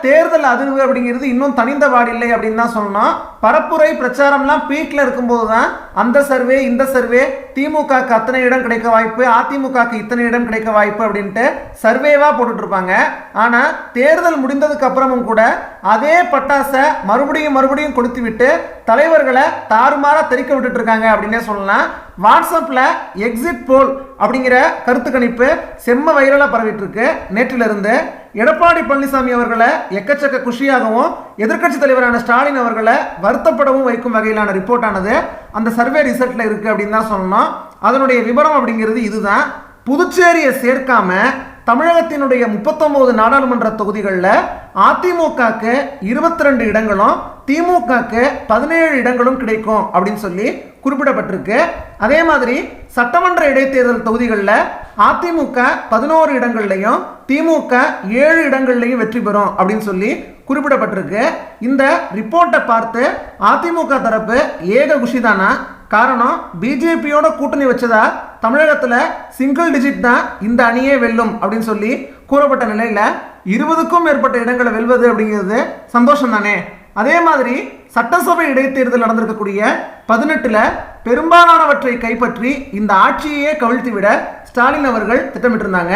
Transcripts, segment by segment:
தேர்தல் அதிர்வு அப்படிங்கிறது இன்னும் தனிந்த பாடில்லை அப்படின்னு தான் சொன்னோம். பரப்புரை பிரச்சாரம்லாம் பீக்கில் இருக்கும்போது தான் அந்த சர்வே இந்த சர்வே திமுகக்கு அத்தனை இடம் கிடைக்க வாய்ப்பு அதிமுகக்கு இத்தனை இடம் கிடைக்க வாய்ப்பு அப்படின்ட்டு சர்வேவாக போட்டுட்டு இருப்பாங்க ஆனால் தேர்தல் முடிந்ததுக்கு அப்புறமும் கூட அதே பட்டாசை மறுபடியும் மறுபடியும் கொடுத்து விட்டு தலைவர்களை தாறுமாறாக தெறிக்க விட்டுட்டு இருக்காங்க அப்படின்னே சொல்லலாம். வாட்ஸ்அப்பில் எக்ஸிட் போல் அப்படிங்கிற கருத்து கணிப்பு செம்ம வைரலாக பரவிட்டு இருக்கு நேற்றிலிருந்து எடப்பாடி பழனிசாமி அவர்களை எக்கச்சக்க குஷியாகவும் எதிர்க்கட்சி தலைவரான ஸ்டாலின் அவர்களை வருத்தப்படவும் வைக்கும் வகையிலான ரிப்போர்ட் ஆனது அந்த சர்வே ரிசல்ட்டில் இருக்குது அப்படின்னு தான் சொல்லணும். அதனுடைய விவரம் அப்படிங்கிறது இதுதான். புதுச்சேரியை சேர்க்காம தமிழகத்தினுடைய முப்பத்தொன்பது நாடாளுமன்ற தொகுதிகளில் அதிமுகக்கு இருபத்தி ரெண்டு இடங்களும் திமுகக்கு பதினேழு இடங்களும் கிடைக்கும் அப்படின்னு சொல்லி குறிப்பிடப்பட்டிருக்கு. அதே மாதிரி சட்டமன்ற இடைத்தேர்தல் தொகுதிகளில் அதிமுக பதினோரு இடங்கள்லையும் திமுக ஏழு இடங்கள்லையும் வெற்றி பெறும் அப்படின்னு சொல்லி குறிப்பிடப்பட்டிருக்கு. இந்த ரிப்போர்ட்டை பார்த்து அதிமுக தரப்பு ஏக குஷிதானா? காரணம் பிஜேபியோட கூட்டணி வச்சதா? தமிழகத்தில் சிங்கிள் டிஜிட் தான் இந்த அணியே வெல்லும் அப்படின்னு சொல்லி கூறப்பட்ட நிலையில் இருபதுக்கும் மேற்பட்ட இடங்களை வெல்வது அப்படிங்கிறது சந்தோஷம் தானே? அதே மாதிரி சட்டசபை இடைத்தேர்தல் நடந்திருக்கக்கூடிய பதினெட்டில் பெரும்பாலானவற்றை கைப்பற்றி இந்த ஆட்சியையே கவிழ்த்து விட ஸ்டாலின் அவர்கள் திட்டமிட்டிருந்தாங்க.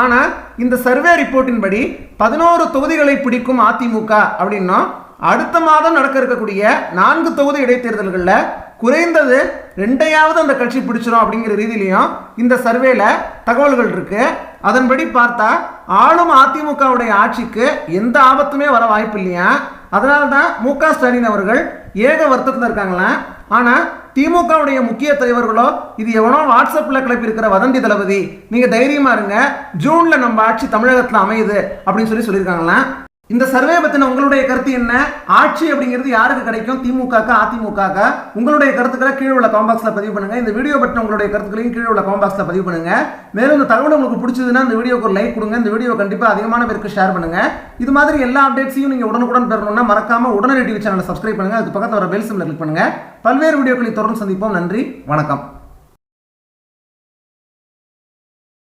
ஆனால் இந்த சர்வே ரிப்போர்ட்டின் படி பதினோரு தொகுதிகளை பிடிக்கும் அதிமுக அப்படின்னும் அடுத்த மாதம் நடக்க இருக்கக்கூடிய நான்கு தொகுதி இடைத்தேர்தல்களில் குறைந்தது ரெண்டையாவது அந்த கட்சி பிடிச்சிரும் அப்படிங்கிற ரீதியிலையும் இந்த சர்வேல தகவல்கள் இருக்கு. அதன்படி பார்த்தா ஆளும் அதிமுகவுடைய ஆட்சிக்கு எந்த ஆபத்துமே வர வாய்ப்பு இல்லையா அதனால தான் மு க ஸ்டாலின் அவர்கள் ஏக வருத்தத்தில் இருக்காங்களாம். ஆனால் திமுகவுடைய முக்கிய தலைவர்களோ இது எவனோ வாட்ஸ்அப்பில் கிளப்பி இருக்கிற வதந்தி தளபதி. நீங்கள் தைரியமாக இருங்க. ஜூனில் நம்ம ஆட்சி தமிழகத்தில் அமையுது அப்படின்னு சொல்லி சொல்லியிருக்காங்களா இந்த சர்வே பத்தின உங்களுடைய கருத்து என்ன? ஆட்சி அப்படிங்கிறது யாருக்கு கிடைக்கும்? திமுக அதிமுக உங்களுடைய கருத்துக்களை கீழே உள்ள காம்பாக்ஸில் பதிவு பண்ணுங்க. இந்த வீடியோ பற்றின உங்களுடைய கருத்துக்களையும் கீழே உள்ள காம்பாக்ஸில் பதிவு பண்ணுங்க. மேலும் இந்த தகவல் உங்களுக்கு பிடிச்சதுன்னா இந்த வீடியோக்கு ஒரு லைக் கொடுங்க. இந்த வீடியோ கண்டிப்பாக அதிகமான பேருக்கு ஷேர் பண்ணுங்க. இது மாதிரி எல்லா அப்டேட்ஸையும் நீங்கள் உடனுக்குடன் பெறணும்னா மறக்காம உடனே டிவி சேனலை சப்ஸ்கிரைப் பண்ணுங்க. அதுக்கு பக்கத்தில் வர பெல் சிம்ல கிளிக் பண்ணுங்க. பல்வேறு வீடியோக்களை தொடர்ந்து சந்திப்போம். நன்றி. வணக்கம்.